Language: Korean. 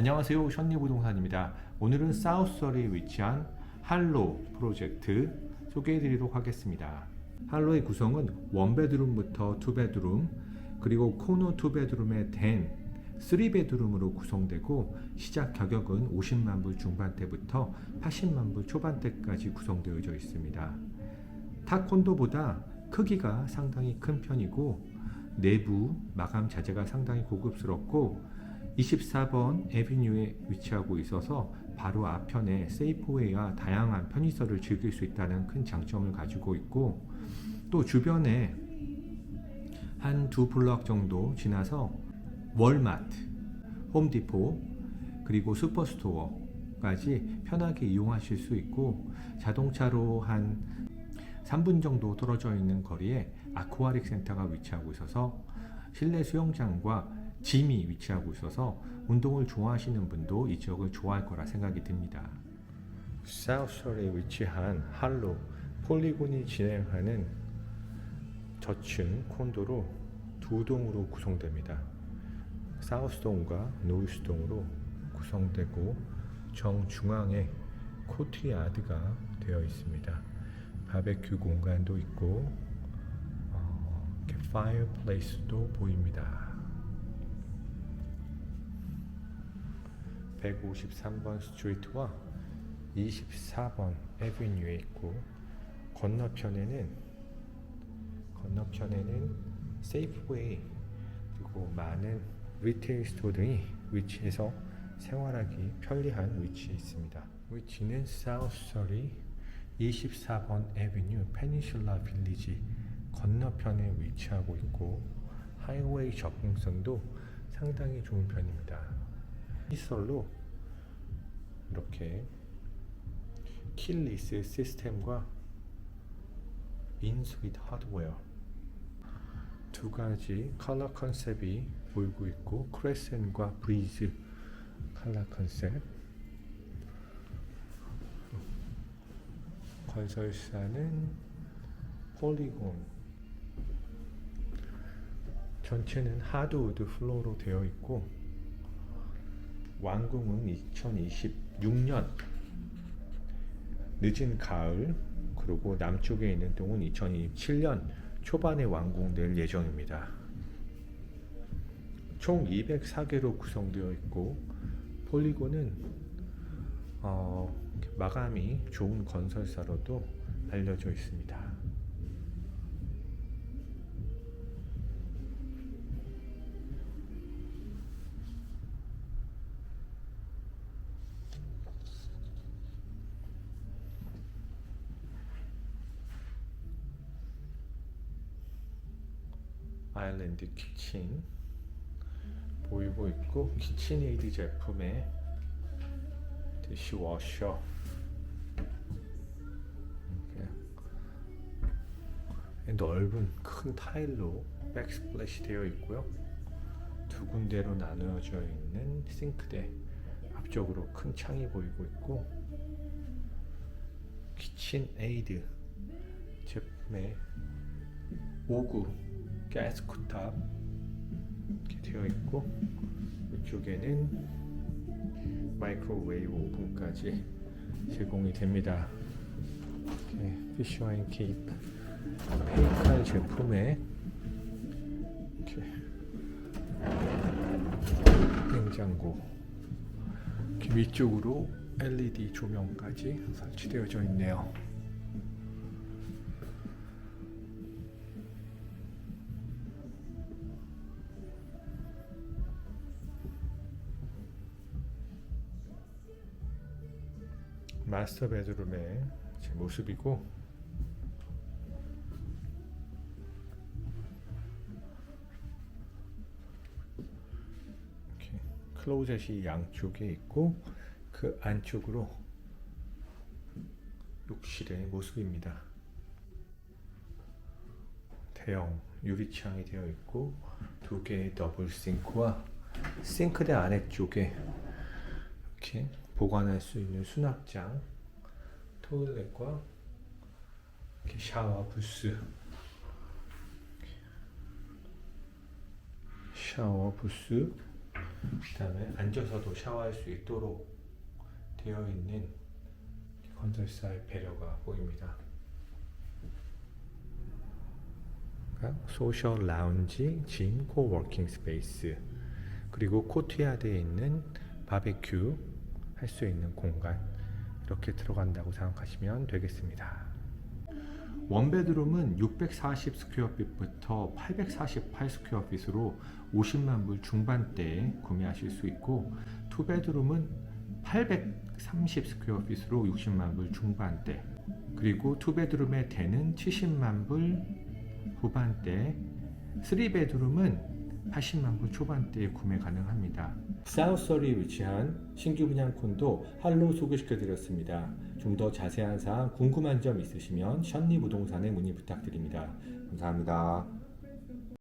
안녕하세요. 션리 부동산입니다. 오늘은 사우스설에 위치한 할로 프로젝트 소개해드리도록 하겠습니다. 할로의 구성은 원베드룸부터 투베드룸 그리고 코너 투베드룸에 된 3베드룸으로 구성되고 시작 가격은 50만 불 중반대부터 80만 불 초반대까지 구성되어져 있습니다. 타 콘도보다 크기가 상당히 큰 편이고 내부 마감 자재가 상당히 고급스럽고 24번 에비뉴에 위치하고 있어서 바로 앞편에 세이프웨이와 다양한 편의시설을 즐길 수 있다는 큰 장점을 가지고 있고 또 주변에 한 두 블럭 정도 지나서 월마트, 홈디포 그리고 슈퍼스토어까지 편하게 이용하실 수 있고 자동차로 한 3분 정도 떨어져 있는 거리에 아쿠아릭 센터가 위치하고 있어서 실내 수영장과 짐이 위치하고 있어서 운동을 좋아하시는 분도 이 지역을 좋아할 거라 생각이 듭니다. 사우스홀에 위치한 할로 폴리곤이 진행하는 저층 콘도로 두 동으로 구성됩니다. 사우스동과 노이스동으로 구성되고 정중앙에 코트야드가 되어 있습니다. 바베큐 공간도 있고 어, 파이어플레이스도 보입니다. 153번 스트리트와 24번 에비뉴에 있고 건너편에는 건너편에는 세이프웨이 그리고 많은 리테일 스토어 등이 위치해서 생활하기 편리한 위치에 있습니다. 위치는 사우스서리 24번 에비뉴 페니슐라 빌리지 건너편에 위치하고 있고 하이웨이 접근성도 상당히 좋은 편입니다. 시설로 이렇게 킬리스 시스템과 인스윗 하드웨어. 두 가지 컬러 컨셉이 보이고 있고 크레센과 브리즈 컬러 컨셉. 건설사는 폴리곤. 전체는 하드우드 플로어로 되어 있고 완공은 2026년 늦은 가을 그리고 남쪽에 있는 동은 2027년 초반에 완공될 예정입니다. 총 204개로 구성되어 있고 폴리곤은 어, 마감이 좋은 건설사로도 알려져 있습니다. 아일랜드 키친. 보이고 있고 키친에이드 제품의 디시워셔. 넓은 큰 타일로 백스플래시 되어 있고요. 두 군데로 나누어져 있는 싱크대 앞쪽으로 큰 창이 보이고 있고 키친에이드 제품의 5구 가스 쿡탑 이렇게 되어 있고 이쪽에는 마이크로웨이브 오븐까지 제공이 됩니다. 피쉬와인 케이프 페이칼 제품에 이렇게 냉장고 이렇게 위쪽으로 LED 조명까지 설치되어져 있네요. 마스터 베드룸의 제 모습이고 이렇게 클로젯이 양쪽에 있고 그 안쪽으로 욕실의 모습입니다. 대형 유리창이 되어 있고 두 개의 더블 싱크와 싱크대 아래쪽에 이렇게 보관할 수 있는 수납장, 토일렛과 샤워 부스, 샤워 부스, 그다음에 앉아서도 샤워할 수 있도록 되어 있는 건설사의 배려가 보입니다. 소셜 라운지, 짐, 코워킹 스페이스. 그리고 코트야드에 있는 바베큐 할 수 있는 공간 이렇게 들어간다고 생각하시면 되겠습니다. 원베드룸은 640 스퀘어핏부터 848 스퀘어핏으로 50만 불 중반대에 구매하실 수 있고 투베드룸은 830 스퀘어핏으로 60만 불 중반대 그리고 투베드룸의 대는 70만 불 후반대 3베드룸은 80만 불 초반대에 구매 가능합니다. 사우서리에 위치한 신규 분양 콘도 할로 소개시켜 드렸습니다. 좀 더 자세한 사항 궁금한 점 있으시면 션리 부동산에 문의 부탁드립니다. 감사합니다.